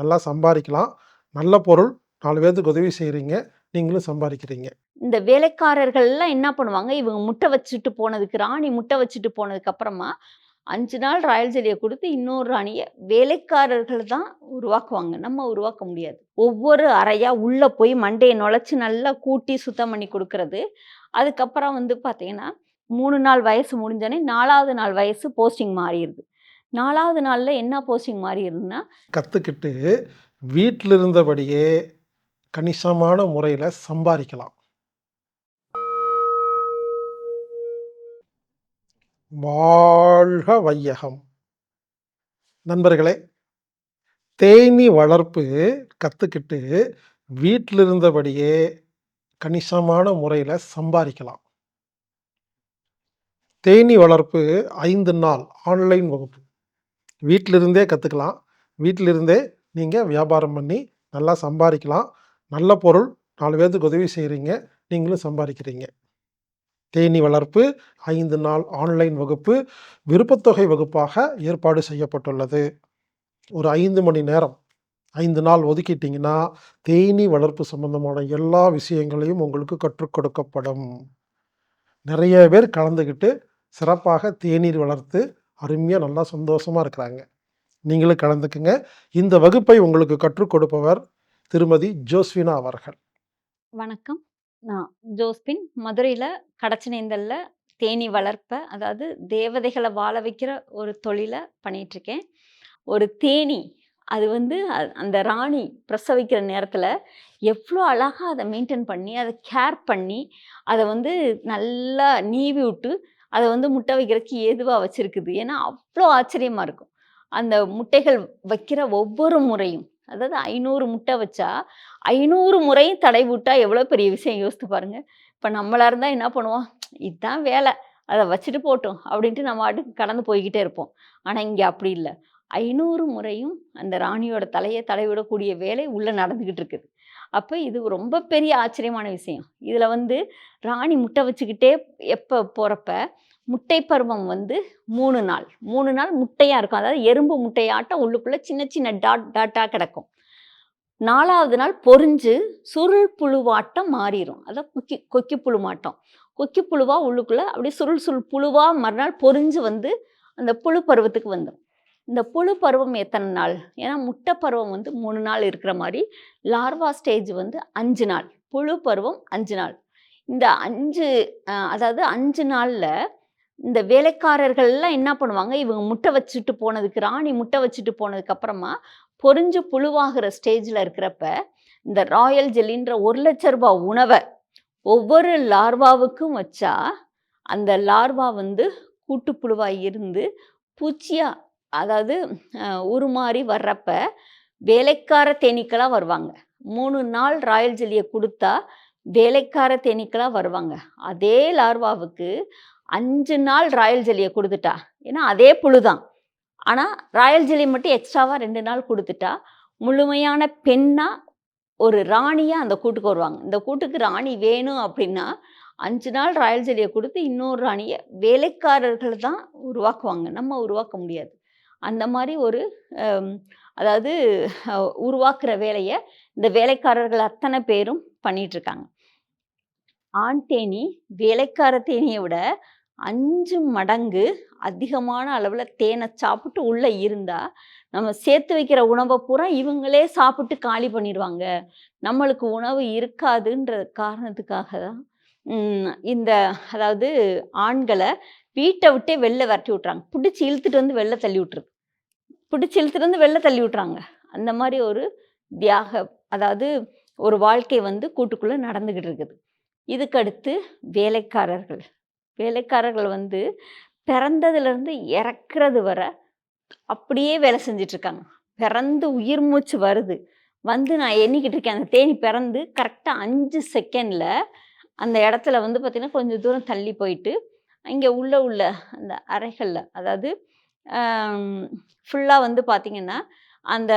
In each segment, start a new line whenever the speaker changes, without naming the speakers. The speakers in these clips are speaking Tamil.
நல்லா சம்பாதிக்கலாம் நல்ல பொருள் நாலு பேர்த்துக்கு உதவி செய்கிறீங்க நீங்களும் சம்பாதிக்கிறீங்க
இந்த வேலைக்காரர்கள்லாம் என்ன பண்ணுவாங்க? இவங்க முட்டை வச்சுட்டு போனதுக்கு ராணி முட்டை வச்சுட்டு போனதுக்கு அப்புறமா அஞ்சு நாள் ராயல் ஜெலியை கொடுத்து இன்னொரு ராணியை வேலைக்காரர்கள் தான் உருவாக்குவாங்க. நம்ம உருவாக்க முடியாது. ஒவ்வொரு அறையாக உள்ளே போய் மண்டையை நுழைச்சி நல்லா கூட்டி சுத்தம் பண்ணி கொடுக்கறது. அதுக்கப்புறம் வந்து பார்த்தீங்கன்னா மூணு நாள் வயசு முடிஞ்சோடனே நாலாவது நாள் வயசு போஸ்டிங் மாறிடுது. நாலாவது நாளில் என்ன போஸ்டிங் மாறிடுதுன்னா
கற்றுக்கிட்டு வீட்டில் இருந்தபடியே கணிசமான முறையில் சம்பாதிக்கலாம். வாழ்க வையகம். நண்பர்களே தேனீ வளர்ப்பு கற்றுக்கிட்டு வீட்டில் இருந்தபடியே கணிசமான முறையில் சம்பாதிக்கலாம். தேனீ வளர்ப்பு ஐந்து நாள் ஆன்லைன் வகுப்பு. வீட்டிலிருந்தே கற்றுக்கலாம் வீட்டிலிருந்தே நீங்கள் வியாபாரம் பண்ணி நல்லா சம்பாதிக்கலாம் நல்ல பொருள் நாலு பேர்த்துக்கு உதவி செய்கிறீங்க நீங்களும் சம்பாதிக்கிறீங்க தேனீ வளர்ப்பு ஐந்து நாள் ஆன்லைன் வகுப்பு விருப்பத்தொகை வகுப்பாக ஏற்பாடு செய்யப்பட்டுள்ளது. ஒரு ஐந்து மணி நேரம் ஐந்து நாள் ஒதுக்கிட்டிங்கன்னா தேனி வளர்ப்பு சம்பந்தமான எல்லா விஷயங்களையும் உங்களுக்கு கற்றுக் கொடுக்கப்படும். நிறைய பேர் கலந்துக்கிட்டு சிறப்பாக தேநீர் வளர்த்து அருமையாக நல்லா சந்தோஷமாக இருக்கிறாங்க. நீங்களும் கலந்துக்குங்க. இந்த வகுப்பை உங்களுக்கு கற்றுக் கொடுப்பவர் திருமதி ஜோஸ்வினா அவர்கள்.
வணக்கம். நான் ஜோஸ்பின் மதுரையில் கடச்சனேந்தல்ல தேனி வளர்ப்பை அதாவது தேவதைகளை வாழ வைக்கிற ஒரு தொழிலை பண்ணிகிட்ருக்கேன் ஒரு தேனி அது வந்து அந்த ராணி பிரசவிக்கிற நேரத்தில் எவ்வளோ அழகாக அதை மெயின்டைன் பண்ணி அதை கேர் பண்ணி அதை வந்து நல்லா நீவி விட்டு அதை வந்து முட்டை வைக்கிறதுக்கு ஏதுவாக வச்சுருக்குது. ஏன்னா அவ்வளோ ஆச்சரியமாக இருக்கும். அந்த முட்டைகள் வைக்கிற ஒவ்வொரு முறையும் அதாவது ஐநூறு முட்டை வச்சா ஐநூறு முறையும் தடை விட்டால் எவ்வளோ பெரிய விஷயம்? யோசித்து பாருங்கள் இப்போ நம்மளாக இருந்தால் என்ன பண்ணுவோம்? இதுதான் வேலை. அதை வச்சுட்டு போட்டோம் அப்படின்ட்டு நம்ம ஆட்டுக்கு கடந்து போய்கிட்டே இருப்போம். ஆனால் இங்கே அப்படி இல்லை. ஐநூறு முறையும் அந்த ராணியோட தலையை தடவிடக்கூடிய வேலை உள்ளே நடந்துக்கிட்டு இருக்குது. அப்போ இது ரொம்ப பெரிய ஆச்சரியமான விஷயம். இதில் வந்து ராணி முட்டை வச்சுக்கிட்டே எப்போ போகிறப்ப முட்டை பருவம் வந்து மூணு நாள். மூணு நாள் முட்டையாக இருக்கும். அதாவது எறும்பு முட்டையாட்டம் உள்ளுக்குள்ளே சின்ன சின்ன டாட் டாட்டாக கிடக்கும். நாலாவது நாள் பொரிஞ்சு சுருள் புழுவாட்டம் மாறிடும் அதான் கொக்கி கொக்கி புழு மாட்டம் கொக்கி புழுவாக உள்ளுக்குள்ளே அப்படியே சுருள் சுருள் புழுவாக மறுநாள் பொரிஞ்சு வந்து அந்த புழு பருவத்துக்கு வந்துடும் இந்த புழு பருவம் எத்தனை நாள்? ஏன்னா முட்டை பருவம் வந்து மூணு நாள் இருக்கிற மாதிரி லார்வா ஸ்டேஜ் வந்து அஞ்சு நாள் புழு பருவம் அஞ்சு நாள். இந்த அஞ்சு அதாவது அஞ்சு நாளில் இந்த வேலைக்காரர்கள்லாம் என்ன பண்ணுவாங்க? இவங்க முட்டை வச்சுட்டு போனதுக்கு ராணி முட்டை வச்சுட்டு போனதுக்கு அப்புறமா பொரிஞ்சு புழுவாகிற ஸ்டேஜில் இருக்கிறப்ப இந்த ராயல் ஜெல்லின்ற ஒரு லட்ச ரூபாய் உணவை ஒவ்வொரு லார்வாவுக்கும் வச்சா அந்த லார்வா வந்து கூட்டுப்புழுவாக இருந்து பூச்சியாக அதாவது உருமாறி வர்றப்ப வேலைக்கார தேனீக்களாக வருவாங்க. மூணு நாள் ராயல் ஜெல்லியை கொடுத்தா வேலைக்கார தேனீக்களாக வருவாங்க. அதே லார்வாவுக்கு அஞ்சு நாள் ராயல் ஜெல்லியை கொடுத்துட்டா. ஏன்னா அதே புழு தான். ஆனால் ராயல் ஜெல்லி மட்டும் எக்ஸ்ட்ராவாக ரெண்டு நாள் கொடுத்துட்டா முழுமையான பெண்ணாக ஒரு ராணியாக அந்த கூட்டுக்கு வருவாங்க. இந்த கூட்டுக்கு ராணி வேணும் அப்படின்னா அஞ்சு நாள் ராயல் ஜெல்லியை கொடுத்து இன்னொரு ராணியை வேலைக்காரர்கள் தான் உருவாக்குவாங்க. நம்ம உருவாக்க முடியாது. அந்த மாதிரி ஒரு அதாவது உருவாக்குற வேலையை இந்த வேலைக்காரர்கள் அத்தனை பேரும் பண்ணிகிட்ருக்காங்க ஆண் தேனி வேலைக்கார தேனியை விட அஞ்சு மடங்கு அதிகமான அளவில் தேனை சாப்பிட்டு உள்ளே இருந்தால் நம்ம சேர்த்து வைக்கிற உணவை பூரா இவங்களே சாப்பிட்டு காலி பண்ணிடுவாங்க நம்மளுக்கு உணவு இருக்காதுன்ற காரணத்துக்காக தான் இந்த அதாவது ஆண்களை வீட்டை விட்டே வெளில விரட்டி விட்றாங்க பிடிச்சி இழுத்துட்டு வந்து வெளில தள்ளி விட்ருக்கு பிடிச்சி இழுத்துட்டு வந்து வெளில தள்ளி விட்றாங்க அந்த மாதிரி ஒரு தியாக அதாவது ஒரு வாழ்க்கை வந்து கூட்டுக்குள்ளே நடந்துக்கிட்டு இருக்குது. இதுக்கடுத்து வேலைக்காரர்கள். வேலைக்காரர்கள் வந்து பிறந்ததுலேருந்து இறக்குறது வரை அப்படியே வேலை செஞ்சிட்ருக்காங்க. பிறந்து உயிர் மூச்சு வருது. வந்து நான் எண்ணிக்கிட்டு இருக்கேன். அந்த தேனி பிறந்து கரெக்டாக அஞ்சு செகண்டில் அந்த இடத்துல வந்து பார்த்திங்கன்னா கொஞ்சம் தூரம் தள்ளி போயிட்டு இங்கே உள்ள உள்ள அந்த அறைகளில். அதாவது ஃபுல்லாக வந்து பார்த்திங்கன்னா அந்த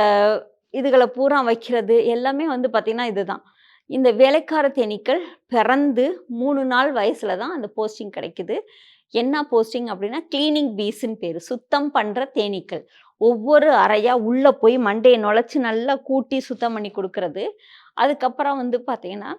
இதுகளை பூரா வைக்கிறது எல்லாமே வந்து பார்த்திங்கன்னா இதுதான். இந்த வேலைக்கார தேனீக்கள் பிறந்து மூணு நாள் வயசில் தான் அந்த போஸ்டிங் கிடைக்குது. என்ன போஸ்டிங் அப்படின்னா கிளீனிங் பீஸ்ன்னு பேர். சுத்தம் பண்ணுற தேனீக்கள். ஒவ்வொரு அறையாக உள்ளே போய் மண்டையை நுழைச்சி நல்லா கூட்டி சுத்தம் பண்ணி கொடுக்கறது. அதுக்கப்புறம் வந்து பார்த்தீங்கன்னா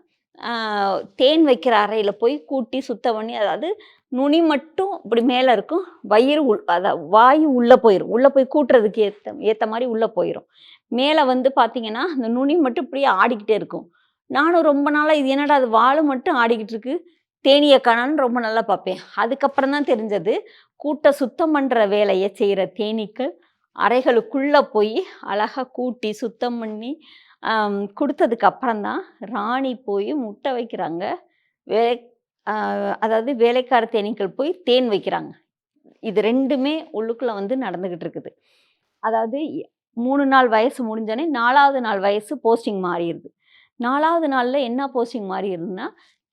தேன் வைக்கிற அறையில் போய் கூட்டி சுத்தம் பண்ணி அதாவது நுனி மட்டும் இப்படி மேலே இருக்கும் வயிறு உள் அதாவது வாயு உள்ளே போயிடும் உள்ளே போய் கூட்டுறதுக்கு ஏற்ற ஏற்ற மாதிரி உள்ளே போயிடும் மேலே வந்து பார்த்தீங்கன்னா அந்த நுனி மட்டும் இப்படியே ஆடிக்கிட்டே இருக்கும். நானும் ரொம்ப நாளாக இது என்னடா அது வாழை மட்டும் ஆடிக்கிட்டு இருக்கு தேனியை காணான்னு ரொம்ப நல்லா பார்ப்பேன் அதுக்கப்புறம் தான் தெரிஞ்சது கூட்ட சுத்தம் பண்ணுற வேலையை செய்கிற தேனீக்கள் அறைகளுக்குள்ளே போய் அழகாக கூட்டி சுத்தம் பண்ணி ஆம், கொடுத்ததுக்கு அப்புறம்தான் ராணி போய் முட்டை வைக்கிறாங்க. வேலை அதாவது வேலைக்கார தேனீக்கள் போய் தேன் வைக்கிறாங்க. இது ரெண்டுமே உள்ளுக்குள்ளே வந்து நடந்துக்கிட்டு இருக்குது. அதாவது மூணு நாள் வயசு முடிஞ்சோடனே நாலாவது நாள் வயசு போஸ்டிங் மாறிடுது. நாலாவது நாளில் என்ன போஸ்டிங் மாறிடுதுன்னா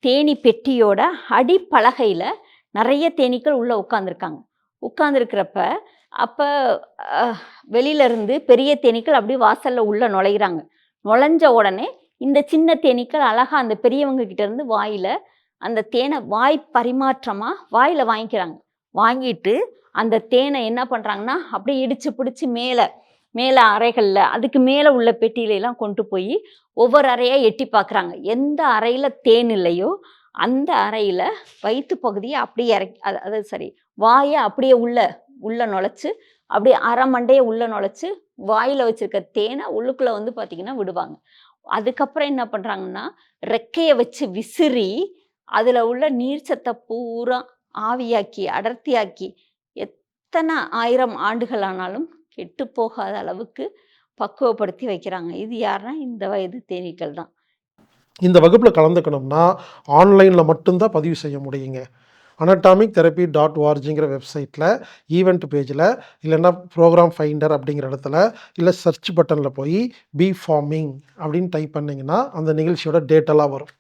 தேனி பெட்டியோட அடிப்பலகையில் நிறைய தேனீக்கள் உள்ளே உட்காந்துருக்காங்க உட்காந்துருக்கிறப்ப அப்போ வெளியிலேருந்து பெரிய தேனீக்கள் அப்படியே வாசலில் உள்ளே நுழையிறாங்க. நுழைஞ்ச உடனே இந்த சின்ன தேனீக்கள் அழகாக அந்த பெரியவங்க கிட்டேருந்து வாயில் அந்த தேனை வாய் பரிமாற்றமாக வாயில் வாங்கிக்கிறாங்க. வாங்கிட்டு அந்த தேனை என்ன பண்ணுறாங்கன்னா அப்படியே இடிச்சு பிடிச்சி மேலே மேலே அறைகளில் அதுக்கு மேலே உள்ள பெட்டியிலெல்லாம் கொண்டு போய் ஒவ்வொரு அறையாக எட்டி பார்க்குறாங்க எந்த அறையில் தேன் இல்லையோ அந்த அறையில் வயிற்று பகுதியை அப்படியே இறக்கி அது அது சரி வாயை அப்படியே உள்ள உள்ள நுழைச்சி அப்படியே அரை மண்டையை உள்ளே நுழைச்சி வாயில் வச்சிருக்க தேனை உள்ளுக்குள்ளே வந்து பார்த்திங்கன்னா விடுவாங்க. அதுக்கப்புறம் என்ன பண்ணுறாங்கன்னா ரெக்கையை வச்சு விசிறி அதில் உள்ள நீர்ச்சத்தை பூரா ஆவியாக்கி அடர்த்தியாக்கி எத்தனை ஆயிரம் ஆண்டுகள் ஆனாலும் கெட்டு போகாத அளவுக்கு பக்குவப்படுத்தி வைக்கிறாங்க. இது யாருன்னா இந்த வயது தேனீக்கள் தான்.
இந்த வகுப்பில் கலந்துக்கணும்னா ஆன்லைனில் மட்டும்தான் பதிவு செய்ய முடியுங்க. அனட்டாமிக் தெரப்பி டாட் ஓஆர்ஜிங்கிற வெப்சைட்டில் ஈவெண்ட் பேஜில் இல்லைன்னா ப்ரோக்ராம் ஃபைண்டர் அப்படிங்கிற இடத்துல இல்லை சர்ச் பட்டனில் போய் பி ஃபார்மிங் அப்படின்னு டைப் பண்ணிங்கன்னா அந்த நிகழ்ச்சியோட டேட்டெல்லாம் வரும்.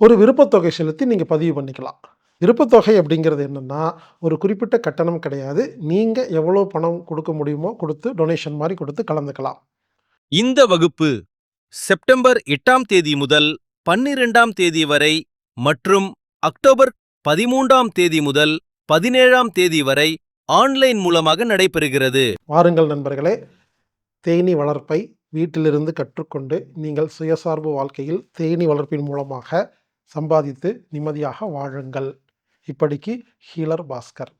ஒரு விருப்பத்தொகை செலுத்தி நீங்கள் பதிவு பண்ணிக்கலாம். விருப்பத்தொகை அப்படிங்கிறது என்னென்னா ஒரு குறிப்பிட்ட கட்டணம் கிடையாது. நீங்கள் எவ்வளோ பணம் கொடுக்க முடியுமோ கொடுத்து டொனேஷன் மாதிரி கொடுத்து கலந்துக்கலாம்.
இந்த வகுப்பு செப்டம்பர் எட்டாம் தேதி முதல் பன்னிரெண்டாம் தேதி வரை மற்றும் அக்டோபர் பதிமூன்றாம் தேதி முதல் பதினேழாம் தேதி வரை ஆன்லைன் மூலமாக நடைபெறுகிறது.
வாருங்கள் நண்பர்களே தேனீ வளர்ப்பை வீட்டிலிருந்து கற்றுக்கொண்டு நீங்கள் சுயசார்பு வாழ்க்கையில் தேனீ வளர்ப்பின் மூலமாக சம்பாதித்து நிம்மதியாக வாழுங்கள். இப்படிக்கு ஹீலர் பாஸ்கர்.